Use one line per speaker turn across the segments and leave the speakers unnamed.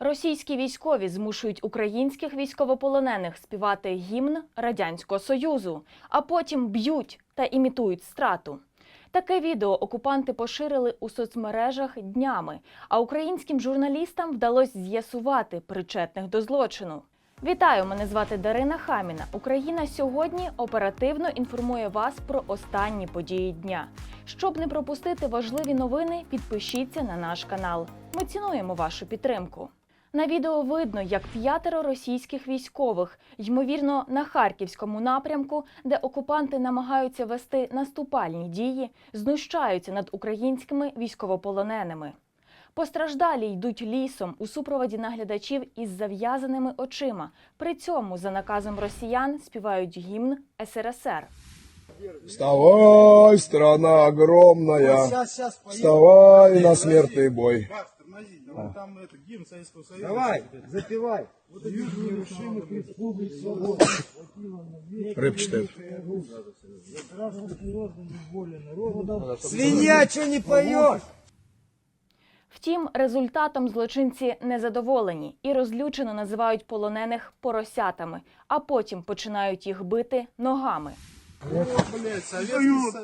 Російські військові змушують українських військовополонених співати гімн Радянського Союзу, а потім б'ють та імітують страту. Таке відео окупанти поширили у соцмережах днями, а українським журналістам вдалося з'ясувати причетних до злочину. Вітаю! Мене звати Дарина Хаміна. Україна сьогодні оперативно інформує вас про останні події дня. Щоб не пропустити важливі новини, підпишіться на наш канал. Ми цінуємо вашу підтримку. На відео видно, як п'ятеро російських військових, ймовірно, на харківському напрямку, де окупанти намагаються вести наступальні дії, знущаються над українськими військовополоненими. Постраждалі йдуть лісом у супроводі наглядачів із зав'язаними очима. При цьому, за наказом росіян, співають гімн СРСР.
Вставай, страна огромная,
поедем.
вставай на смертный бой.
Газ, тормози. Ну, там это гимн Советского Союза.
Давай, запивай.
Рэп читает.
Свинья, что не поешь?
Втім, результатом злочинці незадоволені і розлючено називають полонених поросятами, а потім починають їх бити ногами.
Союз.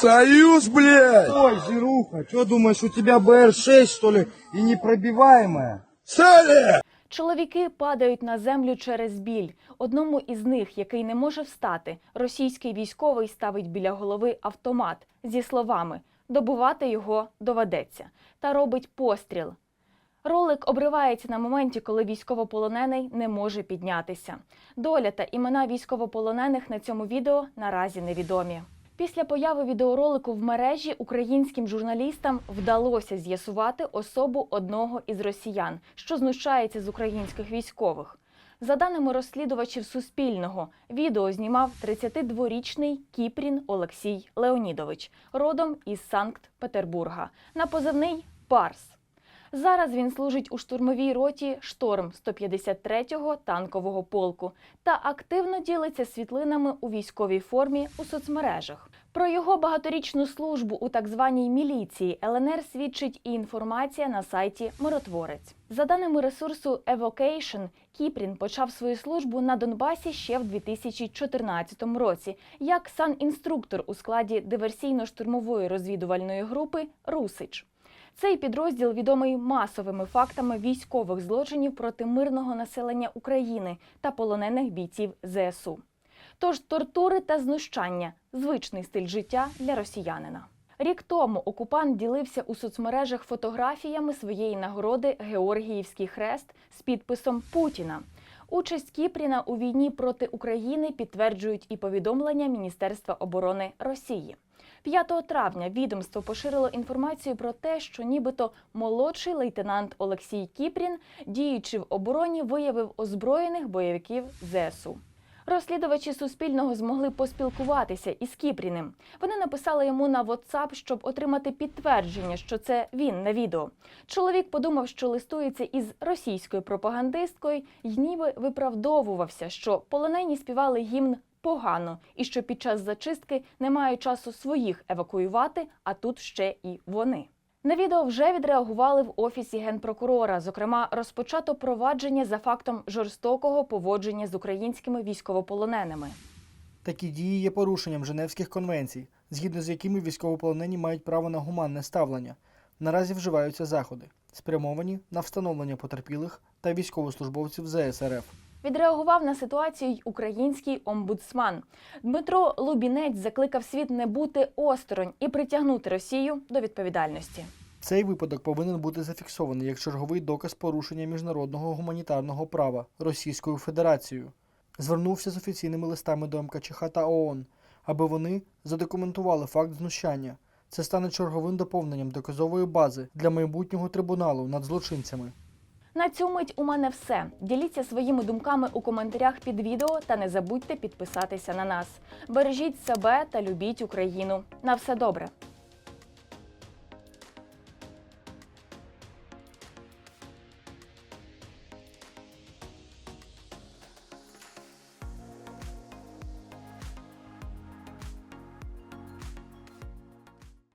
Союз, блядь!
Ой, жируха, что думаешь, у тебя БР-6, что ли, и непробиваемая?
Сали!
Чоловіки падають на землю через біль. Одному із них, який не може встати, російський військовий ставить біля голови автомат зі словами добувати його доведеться та робить постріл. Ролик обривається на моменті, коли військовополонений не може піднятися. Доля та імена військовополонених на цьому відео наразі невідомі. Після появи відеоролику в мережі українським журналістам вдалося з'ясувати особу одного із росіян, що знущається з українських військових. За даними розслідувачів Суспільного, відео знімав 32-річний Кіпрін Олексій Леонідович, родом із Санкт-Петербурга, на позивний Парс. Зараз він служить у штурмовій роті Шторм 153-го танкового полку та активно ділиться світлинами у військовій формі у соцмережах. Про його багаторічну службу у так званій міліції ЛНР свідчить і інформація на сайті Миротворець. За даними ресурсу Evocation, Кіпрін почав свою службу на Донбасі ще в 2014 році як санінструктор у складі диверсійно-штурмової розвідувальної групи Русич. Цей підрозділ відомий масовими фактами військових злочинів проти мирного населення України та полонених бійців ЗСУ. Тож тортури та знущання звичний стиль життя для росіянина. Рік тому окупант ділився у соцмережах фотографіями своєї нагороди Георгіївський хрест з підписом Путіна. Участь Кіпріна у війні проти України підтверджують і повідомлення Міністерства оборони Росії. 5 травня відомство поширило інформацію про те, що нібито молодший лейтенант Олексій Кіпрін, діючи в обороні, виявив озброєних бойовиків ЗСУ. Розслідувачі Суспільного змогли поспілкуватися із Кіпріним. Вони написали йому на WhatsApp, щоб отримати підтвердження, що це він на відео. Чоловік подумав, що листується із російською пропагандисткою і ніби виправдовувався, що полонені співали гімн погано і що під час зачистки немає часу своїх евакуювати, а тут ще і вони. На відео вже відреагували в офісі генпрокурора. Зокрема, розпочато провадження за фактом жорстокого поводження з українськими військовополоненими.
Такі дії є порушенням Женевських конвенцій, згідно з якими військовополонені мають право на гуманне ставлення. Наразі вживаються заходи, спрямовані на встановлення потерпілих та військовослужбовців ЗСРФ.
Відреагував на ситуацію й український омбудсман. Дмитро Лубінець закликав світ не бути осторонь і притягнути Росію до відповідальності.
Цей випадок повинен бути зафіксований як черговий доказ порушення міжнародного гуманітарного права Російською Федерацією. Звернувся з офіційними листами до МКЧХ та ООН, аби вони задокументували факт знущання. Це стане черговим доповненням доказової бази для майбутнього трибуналу над злочинцями.
На цю мить у мене все. Діліться своїми думками у коментарях під відео та не забудьте підписатися на нас. Бережіть себе та любіть Україну. На все добре.